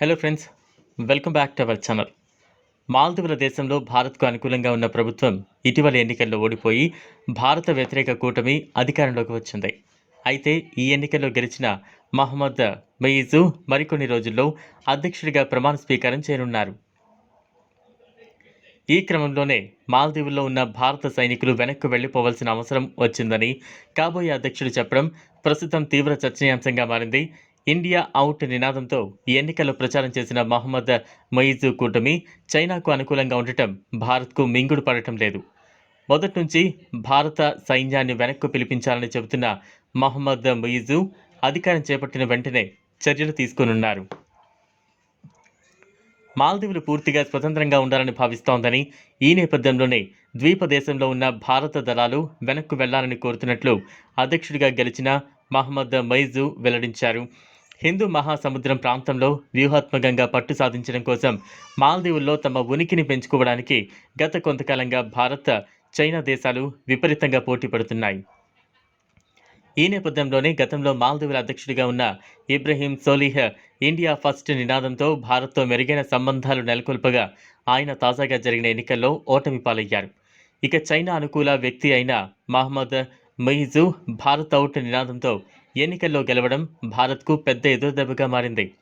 Hello friends welcome back to our channel మాల్దీవుల దేశంలో భారత్కు అనుకూలంగా ఉన్న ప్రభుత్వం ఇటీవల ఎన్నికల్లో ఓడిపోయి భారత వ్యతిరేక కూటమి అధికారంలోకి వచ్చింది. అయితే ఈ ఎన్నికల్లో గెలిచిన మహమ్మద్ మయీజు మరికొన్ని రోజుల్లో అధ్యక్షుడిగా ప్రమాణ స్వీకారం చేయనున్నారు. ఈ క్రమంలోనే మాల్దీవుల్లో ఉన్న భారత సైనికులు వెనక్కు వెళ్ళిపోవాల్సిన అవసరం వచ్చిందని కాబోయే అధ్యక్షుడు చెప్పడం ప్రస్తుతం తీవ్ర చర్చనీయాంశంగా మారింది. ఇండియా అవుట్ నినాదంతో ఎన్నికల్లో ప్రచారం చేసిన మహమ్మద్ మొయిజు కూటమి చైనాకు అనుకూలంగా ఉండటం భారత్కు మింగుడు పడటం లేదు. మొదటి నుంచి భారత సైన్యాన్ని వెనక్కు పిలిపించాలని చెబుతున్న మహమ్మద్ మొయిజు అధికారం చేపట్టిన వెంటనే చర్యలు తీసుకోనున్నారు. మాల్దీవులు పూర్తిగా స్వతంత్రంగా ఉండాలని భావిస్తోందని ఈ నేపథ్యంలోనే ద్వీప దేశంలో ఉన్న భారత దళాలు వెనక్కు వెళ్ళాలని కోరుతున్నట్లు అధ్యక్షుడిగా గెలిచిన మహమ్మద్ మైజు వెల్లడించారు. హిందూ మహాసముద్రం ప్రాంతంలో వ్యూహాత్మకంగా పట్టు సాధించడం కోసం మాల్దీవుల్లో తమ ఉనికిని పెంచుకోవడానికి గత కొంతకాలంగా భారత్ చైనా దేశాలు విపరీతంగా పోటీ పడుతున్నాయి. ఈ నేపథ్యంలోనే గతంలో మాల్దీవుల అధ్యక్షుడిగా ఉన్న ఇబ్రహీం సోలిహ్ ఇండియా ఫస్ట్ నినాదంతో భారత్తో మెరుగైన సంబంధాలు నెలకొల్పగా ఆయన తాజాగా జరిగిన ఎన్నికల్లో ఓటమి పాలయ్యారు. ఇక చైనా అనుకూల వ్యక్తి అయిన మహమ్మద్ మొయిజు భారత్ అవుట్ నినాదంతో ఎన్నికల్లో గెలవడం భారత్కు పెద్ద ఎదురుదెబ్బగా మారింది.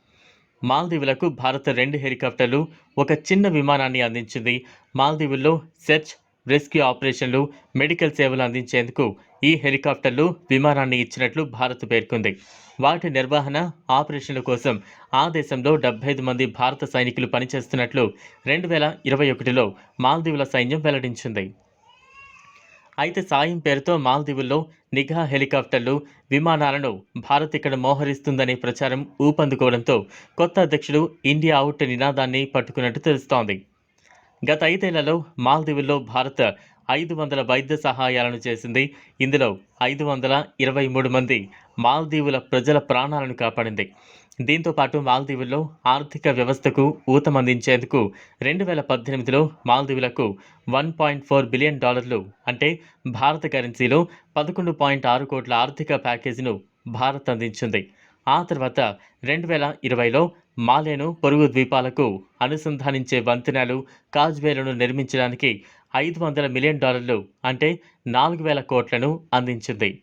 మాల్దీవులకు భారత్ రెండు హెలికాప్టర్లు ఒక చిన్న విమానాన్ని అందించింది. మాల్దీవుల్లో సెర్చ్ రెస్క్యూ ఆపరేషన్లు మెడికల్ సేవలు అందించేందుకు ఈ హెలికాప్టర్లు విమానాన్ని ఇచ్చినట్లు భారత్ పేర్కొంది. వాటి నిర్వహణ ఆపరేషన్ల కోసం ఆ దేశంలో డెబ్బై ఐదు మంది భారత సైనికులు పనిచేస్తున్నట్లు రెండు వేల ఇరవై ఒకటిలో మాల్దీవుల సైన్యం వెల్లడించింది. అయితే సాయం పేరుతో మాల్దీవుల్లో నిఘా హెలికాప్టర్లు విమానాలను భారత్ ఇక్కడ మోహరిస్తుందనే ప్రచారం ఊపందుకోవడంతో కొత్త అధ్యక్షుడు ఇండియా అవుట్ నినాదాన్ని పట్టుకున్నట్టు తెలుస్తోంది. గత ఐదేళ్ళలో మాల్దీవుల్లో భారత్ ఐదు వందల వైద్య సహాయాలను చేసింది. ఇందులో ఐదు వందల ఇరవై మూడు మంది మాల్దీవుల ప్రజల ప్రాణాలను కాపాడింది. దీంతో పాటు మాల్దీవుల్లో ఆర్థిక వ్యవస్థకు ఊతమందించేందుకు రెండు వేల పద్దెనిమిదిలో మాల్దీవులకు వన్ పాయింట్ ఫోర్ బిలియన్ డాలర్లు అంటే భారత కరెన్సీలో పదకొండు పాయింట్ ఆరు కోట్ల ఆర్థిక ప్యాకేజీను భారత్ అందించింది. ఆ తర్వాత రెండు వేల ఇరవైలో మాలేను పొరుగు ద్వీపాలకు అనుసంధానించే వంతెనలు కాజ్వేలను నిర్మించడానికి ఐదు వందల మిలియన్ డాలర్లు అంటే నాలుగు వేల కోట్లను అందించింది.